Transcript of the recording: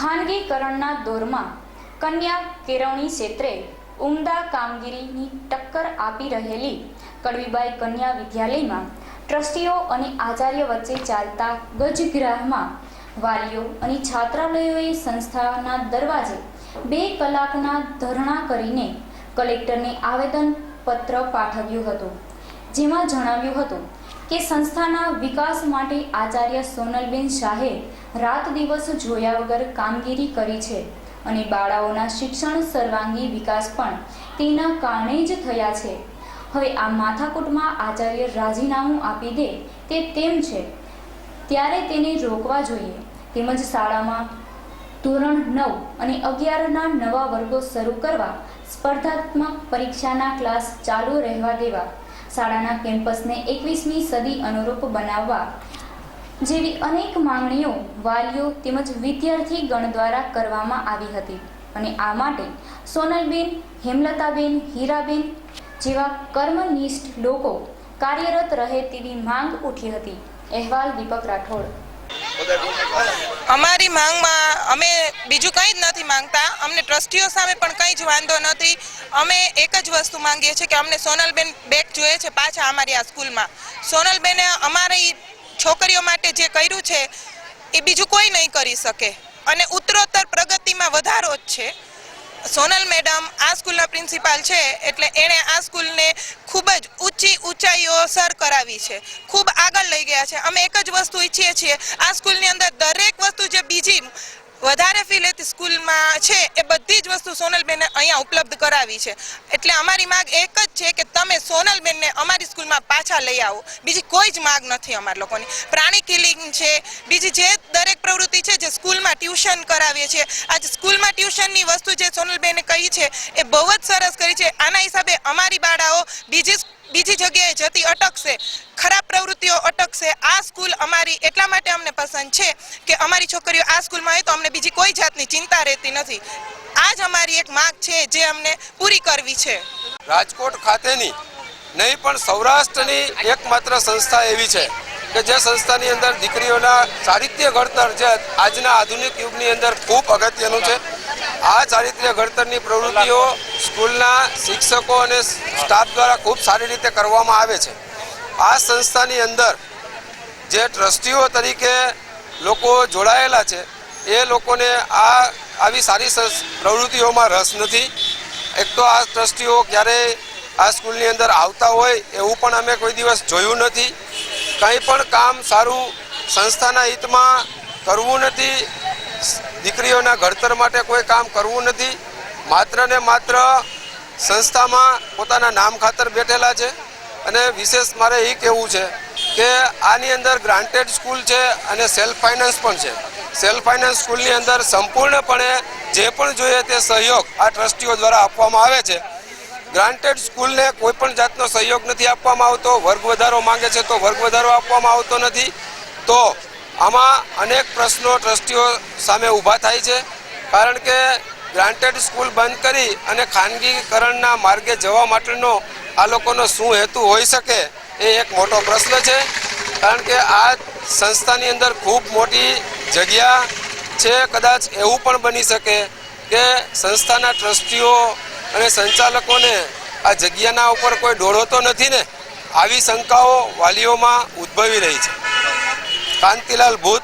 ખાનગીકરણના દોરમાં કન્યા કેળવણી ક્ષેત્રે ઉમદા કામગીરીની ટક્કર આપી રહેલી કડવીબાઈ કન્યા વિદ્યાલયમાં ટ્રસ્ટીઓ અને આચાર્ય વચ્ચે ચાલતા ગજગ્રાહમાં વાલીઓ અને છાત્રાલયોએ સંસ્થાના દરવાજે બે કલાકના ધરણા કરીને કલેક્ટરને આવેદનપત્ર પાઠવ્યું હતું, જેમાં જણાવ્યું હતું કે સંસ્થાના વિકાસ માટે આચાર્ય સોનલબેન શાહે રાત દિવસ જોયા વગર કામગીરી કરી છે અને બાળાઓના શિક્ષણ સર્વાંગી વિકાસ પણ તેના કારણે જ થયા છે. હવે આ માથાકૂટમાં આચાર્ય રાજીનામું આપી દે તે તેમ છે. ત્યારે તેને રોકવા જોઈએ. તેમજ શાળામાં ધોરણ નવ અને અગિયારના નવા વર્ગો શરૂ કરવા સ્પર્ધાત્મક પરીક્ષાના ક્લાસ ચાલુ રહેવા દેવા શાળાના કેમ્પસને એકવીસમી સદી અનુરૂપ બનાવવા જેવી અનેક માંગણીઓ, વાલીઓ તેમજ વિદ્યાર્થી ગણ દ્વારા કરવામાં આવી હતી. અને આ માટે સોનલબેન, હેમલતાબેન, હીરાબેન જેવા કર્મનિષ્ઠ લોકો કાર્યરત રહે તેવી માંગ ઉઠી હતી. અહેવાલ દીપક રાઠોડ. અમારી માંગમાં અમે બીજું કંઈ જ નથી માંગતા. અમને ટ્રસ્ટીઓ સામે પણ કંઈ જ વાંધો નથી. અમે એક જ વસ્તુ માંગીએ છીએ કે અમને સોનલબેન બેક જોઈએ છે પાછા અમારી આ સ્કૂલમાં. સોનલબેને અમારી છોકરીઓ માટે જે કર્યું છે, એ બીજું કોઈ નહીં કરી શકે. અને ઉત્તરોત્તર પ્રગતિમાં વધારો જ છે. સોનલ મેડમ આ સ્કૂલના પ્રિન્સિપાલ છે એટલે એણે આ સ્કૂલને ખૂબ જ ઊંચી ઊંચાઈઓ સર કરાવી છે. ખૂબ આગળ લઈ ગયા છે. અમે એક જ વસ્તુ ઈચ્છીએ છીએ, આ સ્કૂલની અંદર દરેક વસ્તુ જે બીજી વધારે ફી લેતી સ્કૂલમાં છે એ બધી જ વસ્તુ સોનલબેને અહીંયા ઉપલબ્ધ કરાવી છે. એટલે અમારી માગ એક જ છે કે તમે સોનલબેનને અમારી સ્કૂલમાં પાછા લઈ આવો. બીજી કોઈ જ માગ નથી અમારા લોકોની. પ્રાણી કિલિંગ છે, બીજી જે દરેક પ્રવૃત્તિ છે જે સ્કૂલમાં ટ્યુશન કરાવીએ છીએ. આજે સ્કૂલમાં ટ્યુશનની વસ્તુ જે સોનલબેને કહી છે, એ બહુ જ સરસ કરી છે. આના હિસાબે અમારી બાળાઓ બીજી બીજી જગ્યાએ જતી અટકશે. ખરાબ પ્રવૃત્તિઓ અટકશે. આ સ્કૂલ અમારી એટલા માટે અમને પસંદ છે કે અમારી છોકરીઓ આ સ્કૂલમાં હોય તો અમને બીજી કોઈ જાતની ચિંતા રહેતી નથી. આ જ અમારી એક માંગ છે જે અમને પૂરી કરવી છે. રાજકોટ ખાતેની નહીં પણ સૌરાષ્ટ્રની એકમાત્ર સંસ્થા એવી છે કે જે સંસ્થાની અંદર દીકરીઓના સાહિત્ય ઘડતર જે આજના આધુનિક યુગની અંદર ખૂબ અગત્યનું છે. આ ચારિત્ર્ય ઘડતરની પ્રવૃત્તિઓ સ્કૂલના શિક્ષકો અને સ્ટાફ દ્વારા ખૂબ સારી રીતે કરવામાં આવે છે. આ સંસ્થાની અંદર જે ટ્રસ્ટીઓ તરીકે લોકો જોડાયેલા છે, એ લોકોને આ આવી સારી પ્રવૃત્તિઓમાં રસ નથી. એક તો આ ટ્રસ્ટીઓ ક્યારેય આ સ્કૂલની અંદર આવતા હોય એવું પણ અમે કોઈ દિવસ જોયું નથી. કંઈ પણ કામ સારું સંસ્થાના હિતમાં કરવું નથી દીકરીઓના ઘડતર માટે કોઈ કામ કરવું નથી. માત્ર ને માત્ર સંસ્થામાં પોતાના નામ ખાતર બેઠેલા છે. અને વિશેષ મારે એ કહેવું છે કે આની અંદર ગ્રાન્ટેડ સ્કૂલ છે અને સેલ્ફ ફાઇનાન્સ પણ છે. સેલ્ફ ફાઇનાન્સ સ્કૂલની અંદર સંપૂર્ણપણે જે પણ જોઈએ તે સહયોગ આ ટ્રસ્ટીઓ દ્વારા આપવામાં આવે છે. ગ્રાન્ટેડ સ્કૂલને કોઈ પણ જાતનો સહયોગ નથી આપવામાં આવતો. વર્ગ વધારો માંગે છે તો વર્ગ વધારો આપવામાં આવતો નથી. તો આમાં અનેક પ્રશ્નો ટ્રસ્ટીઓ સામે ઊભા થાય છે, કારણ કે ગ્રાન્ટેડ સ્કૂલ બંધ કરી અને ખાનગીકરણના માર્ગે જવા માટેનો આ લોકોનો શું હેતુ હોઈ શકે એ એક મોટો પ્રશ્ન છે, કારણ કે આ સંસ્થાની અંદર ખૂબ મોટી જગ્યા છે, કદાચ એવું પણ બની શકે કે સંસ્થાના ટ્રસ્ટીઓ અને સંચાલકોને આ જગ્યાના ઉપર કોઈ ડોળો તો નથી ને? આવી શંકાઓ વાલીઓમાં ઉદ્ભવી રહી છે. કાંતિલાલ ભૂત